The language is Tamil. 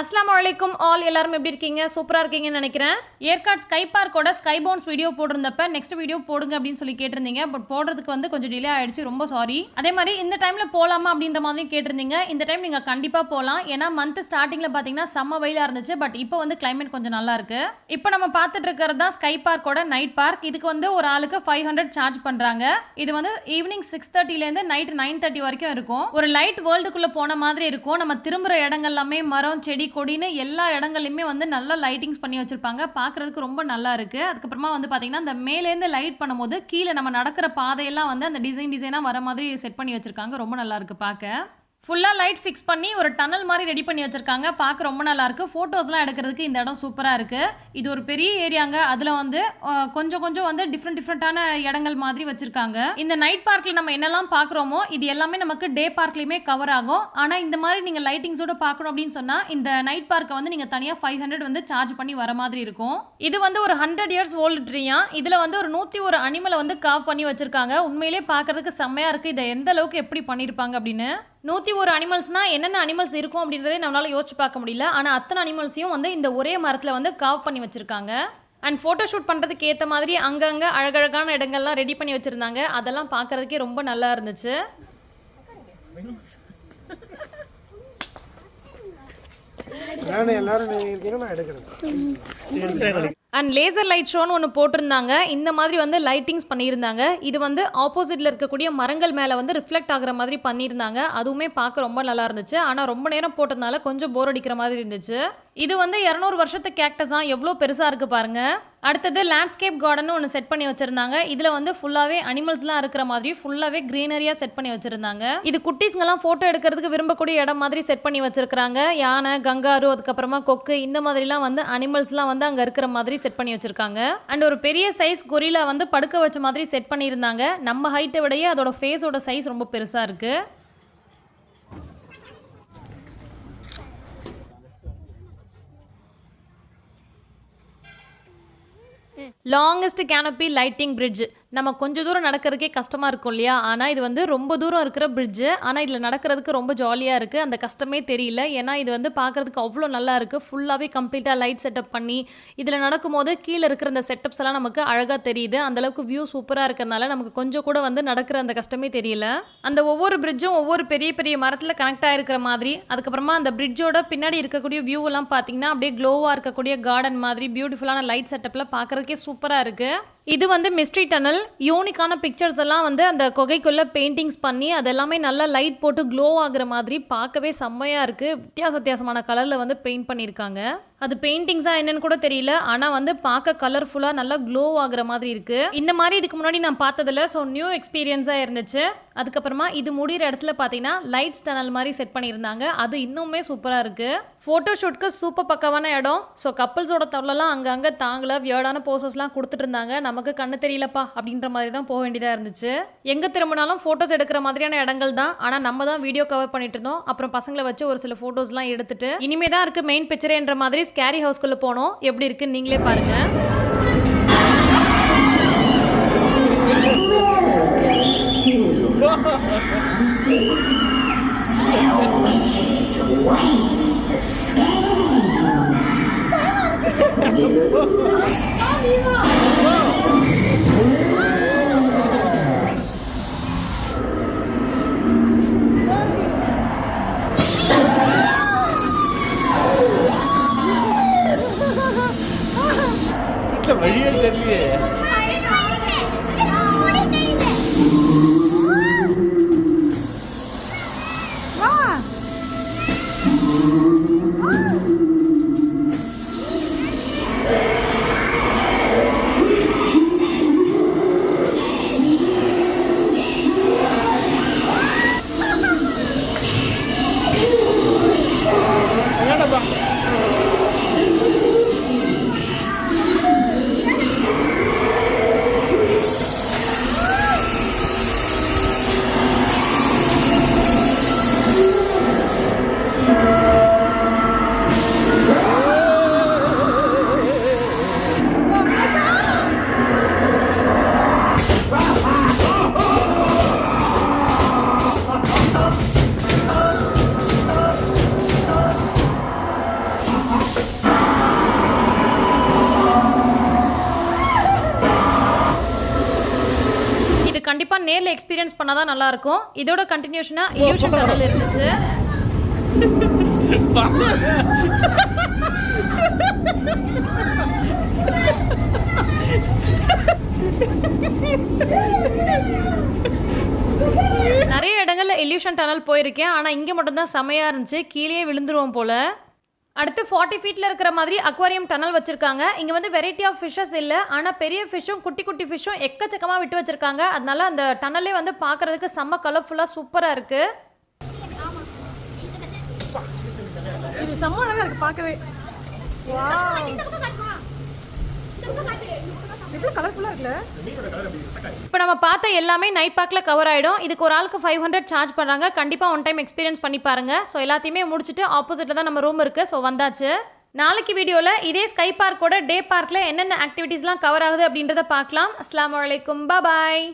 அஸ்லாம் வலைக்கும் ஆல் எல்லாரும் எப்படி இருக்கீங்க? சூப்பராக இருக்கீங்கன்னு நினைக்கிறேன். ஏற்காடு ஸ்கை பார்க்கோட ஸ்கை பவுன்ஸ் வீடியோ போட்டிருந்தப்ப நெக்ஸ்ட் வீடியோ போடுங்க அப்படின்னு சொல்லி கேட்டிருந்தீங்க. பட் போடுறதுக்கு வந்து கொஞ்சம் டிலே ஆயிடுச்சு. ரொம்ப சாரி அதே மாதிரி இந்த டைமில் போகலாமா அப்படின்ற மாதிரி கேட்டிருந்தீங்க. இந்த டைம் நீங்கள் கண்டிப்பாக போகலாம் ஏன்னா மந்த் ஸ்டார்டிங்கில் பார்த்தீங்கன்னா செம்ம வெயிலாக இருந்துச்சு. பட் இப்போ வந்து கிளைமேட் கொஞ்சம் நல்லா இருக்கு. இப்போ நம்ம பார்த்துட்டு இருக்கிறது தான் ஸ்கை பார்க்கோட நைட் பார்க் இதுக்கு வந்து ஒரு ஆளுக்கு ஃபைவ் ஹண்ட்ரட் சார்ஜ் பண்ணுறாங்க இது வந்து ஈவினிங் சிக்ஸ் தேர்ட்டிலேருந்து நைட் நைன் தேர்ட்டி வரைக்கும் இருக்கும். ஒரு லைட் வேர்ல்டுக்குள்ளே போன மாதிரி இருக்கும். நம்ம திரும்புகிற இடங்கள் எல்லாமே மரம் செடி கொடின்னு எல்லா இடங்கள்லையுமே வந்து நல்லா லைட்டிங்ஸ் பண்ணி வச்சிருப்பாங்க. பார்க்கறதுக்கு ரொம்ப நல்லா இருக்கு. அதுக்கப்புறமா வந்து பார்த்திங்கன்னா இந்த மேலேருந்து லைட் பண்ணும்போது கீழே நம்ம நடக்கிற பாதையெல்லாம் வந்து அந்த டிசைன் டிசைனாக வர மாதிரி செட் பண்ணி வச்சிருக்காங்க. ரொம்ப நல்லா இருக்கு பார்க்க. ஃபுல்லாக லைட் ஃபிக்ஸ் பண்ணி ஒரு டனல் மாதிரி ரெடி பண்ணி வச்சுருக்காங்க. பார்க்க ரொம்ப நல்லாயிருக்கு ஃபோட்டோஸ்லாம் எடுக்கிறதுக்கு இந்த இடம் சூப்பராக இருக்குது இது ஒரு பெரிய ஏரியாங்க அதில் வந்து கொஞ்சம் கொஞ்சம் வந்து டிஃப்ரெண்ட் டிஃப்ரெண்ட்டான இடங்கள் மாதிரி வச்சுருக்காங்க. இந்த நைட் பார்க்கில் நம்ம என்னெல்லாம் பார்க்குறோமோ இது எல்லாமே நமக்கு டே பார்க்லையுமே கவர் ஆகும். ஆனால் இந்த மாதிரி நீங்கள் லைட்டிங்ஸோட பார்க்கணும் அப்படின்னு சொன்னால் இந்த நைட் பார்க்கை வந்து நீங்கள் தனியாக ஃபைவ் ஹண்ட்ரட் வந்து சார்ஜ் பண்ணி வர மாதிரி இருக்கும். இது வந்து ஒரு ஹண்ட்ரட் இயர்ஸ் ஓல்டு ட்ரீயா இதில் வந்து ஒரு நூற்றி ஒரு அனிமலை வந்து காவ் பண்ணி வச்சுருக்காங்க. உண்மையிலே பார்க்கறதுக்கு செம்மையாக இருக்குது இதை எந்த அளவுக்கு எப்படி பண்ணியிருப்பாங்க அப்படின்னு? நூற்றி ஒரு அனிமல்ஸ்னால் என்னென்ன அனிமல்ஸ் இருக்கும் அப்படின்றதே நம்மளால் யோசிச்சு பார்க்க முடியல. ஆனால் அத்தனை அனிமல்ஸையும் வந்து இந்த ஒரே மரத்தில் வந்து காவ் பண்ணி வச்சுருக்காங்க. அண்ட் ஃபோட்டோ ஷூட் பண்ணுறதுக்கு ஏற்ற மாதிரி அங்கங்கே அழகழகான இடங்கள்லாம் ரெடி பண்ணி வச்சுருந்தாங்க. அதெல்லாம் பார்க்கறதுக்கே ரொம்ப நல்லா இருந்துச்சு. எல்லாரும் நீங்க இருக்கீங்க நான் எடுக்கிறேன். அண்ட் லேசர் லைட் ஷோன்னு ஒன்று போட்டிருந்தாங்க. இந்த மாதிரி வந்து லைட்டிங்ஸ் பண்ணியிருந்தாங்க. இது வந்து ஆப்போசிட்டில் இருக்கக்கூடிய மரங்கள் மேலே வந்து ரிஃப்ளெக்ட் ஆகிற மாதிரி பண்ணியிருந்தாங்க. அதுவுமே பார்க்க ரொம்ப நல்லா இருந்துச்சு. ஆனால் ரொம்ப நேரம் போட்டதுனால கொஞ்சம் போர் அடிக்கிற மாதிரி இருந்துச்சு. இது வந்து இரநூறு வருஷத்து கேக்டஸாக எவ்வளோ பெருசாக இருக்குது பாருங்க. அடுத்தது லேண்ட்ஸ்கேப் கார்டன் ஒன்று செட் பண்ணி வச்சிருந்தாங்க. இதில் வந்து ஃபுல்லாகவே அனிமல்ஸ்லாம் இருக்கிற மாதிரி ஃபுல்லாகவே க்ரீனரியாக செட் பண்ணி வச்சுருந்தாங்க. இது குட்டீஸ்ங்கெல்லாம் ஃபோட்டோ எடுக்கிறதுக்கு விரும்பக்கூடிய இடம் மாதிரி செட் பண்ணி வச்சுருக்காங்க யானை கங்காரு அதுக்கப்புறமா கொக்கு இந்த மாதிரிலாம் வந்து அனிமல்ஸ்லாம் வந்து அங்கே இருக்கிற மாதிரி செட் பண்ணி வச்சிருக்காங்க. அண்ட் ஒரு பெரிய சைஸ் கொரிலா வந்து படுக்க வச்ச மாதிரி செட் பண்ணியிருந்தாங்க. நம்ம ஹைட்டை விடையே அதோட ஃபேஸோட சைஸ் ரொம்ப பெருசாக இருக்குது லாங்கஸ்ட் கேனப்பி லைட்டிங் பிரிட்ஜ் நம்ம கொஞ்சம் தூரம் நடக்கிறதுக்கே கஷ்டமாக இருக்கும் இல்லையா? ஆனால் இது வந்து ரொம்ப தூரம் இருக்கிற பிரிட்ஜு ஆனால் இதில் நடக்கிறதுக்கு ரொம்ப ஜாலியாக இருக்குது அந்த கஷ்டமே தெரியல. ஏன்னா இது வந்து பார்க்குறதுக்கு அவ்வளோ நல்லா இருக்குது ஃபுல்லாகவே கம்ப்ளீட்டாக லைட் செட்டப் பண்ணி இதில் நடக்கும்போது கீழே இருக்கிற அந்த செட்டப்ஸ் எல்லாம் நமக்கு அழகாக தெரியுது. அந்தளவுக்கு வியூ சூப்பராக இருக்கிறதுனால நமக்கு கொஞ்சம் கூட வந்து நடக்கிற அந்த கஷ்டமே தெரியல. அந்த ஒவ்வொரு பிரிட்ஜும் ஒவ்வொரு பெரிய பெரிய மரத்தில் கனெக்ட் ஆகிருக்கிற மாதிரி அதுக்கப்புறமா அந்த பிரிட்ஜோட பின்னாடி இருக்கக்கூடிய வியூ எல்லாம் பார்த்தீங்கன்னா அப்படியே க்ளோவாக இருக்கக்கூடிய கார்டன் மாதிரி பியூட்டிஃபுல்லான லைட் செட்டப்பில் பார்க்குறதுக்கே சூப்பராக இருக்குது இது வந்து மிஸ்ட்ரி டனல் யூனிக்கான பிக்சர்ஸ் எல்லாம் வந்து அந்த குகைக்குள்ளே பெயிண்டிங்ஸ் பண்ணி அதெல்லாமே நல்லா லைட் போட்டு க்ளோ ஆகுற மாதிரி பார்க்கவே செம்மையாக இருக்குது வித்தியாச வித்தியாசமான கலரில் வந்து பெயிண்ட் பண்ணியிருக்காங்க. அது பெயிண்டிங்ஸாக என்னன்னு கூட தெரியல. ஆனால் வந்து பார்க்க கலர்ஃபுல்லாக நல்லா க்ளோ ஆகுற மாதிரி இருக்குது இந்த மாதிரி இதுக்கு முன்னாடி நான் பார்த்ததில்ல. ஸோ நியூ எக்ஸ்பீரியன்ஸாக இருந்துச்சு. அதுக்கப்புறமா இது முடிகிற இடத்துல பார்த்தீங்கன்னா லைட்ஸ் டனல் மாதிரி செட் பண்ணியிருந்தாங்க. அது இன்னுமே சூப்பராக இருக்குது ஃபோட்டோ ஷூட்க்கு சூப்பர் பக்கமான இடம். ஸோ கப்பல்ஸோட தவளெல்லாம் அங்கங்கே தாங்கல. வியர்டான போசஸ்லாம் கொடுத்துட்டு இருந்தாங்க. நமக்கு கண்ணு தெரியலப்பா அப்படின்ற மாதிரி தான் போக வேண்டியதாக இருந்துச்சு. எங்கே திரும்பினாலும் ஃபோட்டோஸ் எடுக்கிற மாதிரியான இடங்கள் தான். ஆனால் நம்ம தான் வீடியோ கவர் பண்ணிட்டு இருந்தோம். அப்புறம் பசங்களை வச்சு ஒரு சில ஃபோட்டோஸ்லாம் எடுத்துட்டு இனிமே தான் இருக்குது மெயின் பிக்சரேன்ற மாதிரி ஸ்கேரி ஹவுஸ்க்குள்ளே போனோம். எப்படி இருக்குன்னு நீங்களே பாருங்கள் मतलब बढ़िया कर लिए நேரில் எக்ஸ்பீரியன்ஸ் பண்ணால் தான் நல்லாயிருக்கும். இதோட கண்டினியூஷனாக இல்யூஷன் டனல் இருந்துச்சு. நிறைய இடங்கள்ல இல்யூஷன் டனல் போயிருக்கேன். ஆனால் இங்கே மட்டும்தான் செமையாக இருந்துச்சு. கீழே விழுந்துருவோம் போல. அடுத்து ஃபார்ட்டி ஃபீட்டில் இருக்கிற மாதிரி அக்வாரியம் டனல் வச்சுருக்காங்க. இங்கே வந்து வெரைட்டி ஆஃப் ஃபிஷ்ஷஸ் இல்லை. ஆனால் பெரிய ஃபிஷ்ஷும் குட்டி குட்டி ஃபிஷ்ஷும் எக்கச்சக்கமாக விட்டு வச்சுருக்காங்க. அதனால அந்த டனலே வந்து பார்க்குறதுக்கு செம்ம கலர்ஃபுல்லாக சூப்பராக இருக்குது இது செம்ம அழகா இருக்கு பார்க்கவே. இப்போ நம்ம பார்த்த எல்லாமே நைட் பார்க்கில் கவர் ஆகிடும் இதுக்கு ஒரு ஆளுக்கு ஃபைவ் ஹண்ட்ரட் சார்ஜ் பண்ணுறாங்க கண்டிப்பாக ஒன் டைம் எக்ஸ்பீரியன்ஸ் பண்ணி பாருங்க. ஸோ எல்லாத்தையுமே முடிச்சுட்டு ஆப்போசிட்டில் தான் நம்ம ரூம் இருக்குது ஸோ வந்தாச்சு. நாளைக்கு வீடியோவில் இதே ஸ்கை பார்க்கோட டே பார்க்கில் என்னென்ன ஆக்டிவிட்டீஸ்லாம் கவர் ஆகுது அப்படின்றத பார்க்கலாம். அஸ்லாம் வலைக்கும் பாய்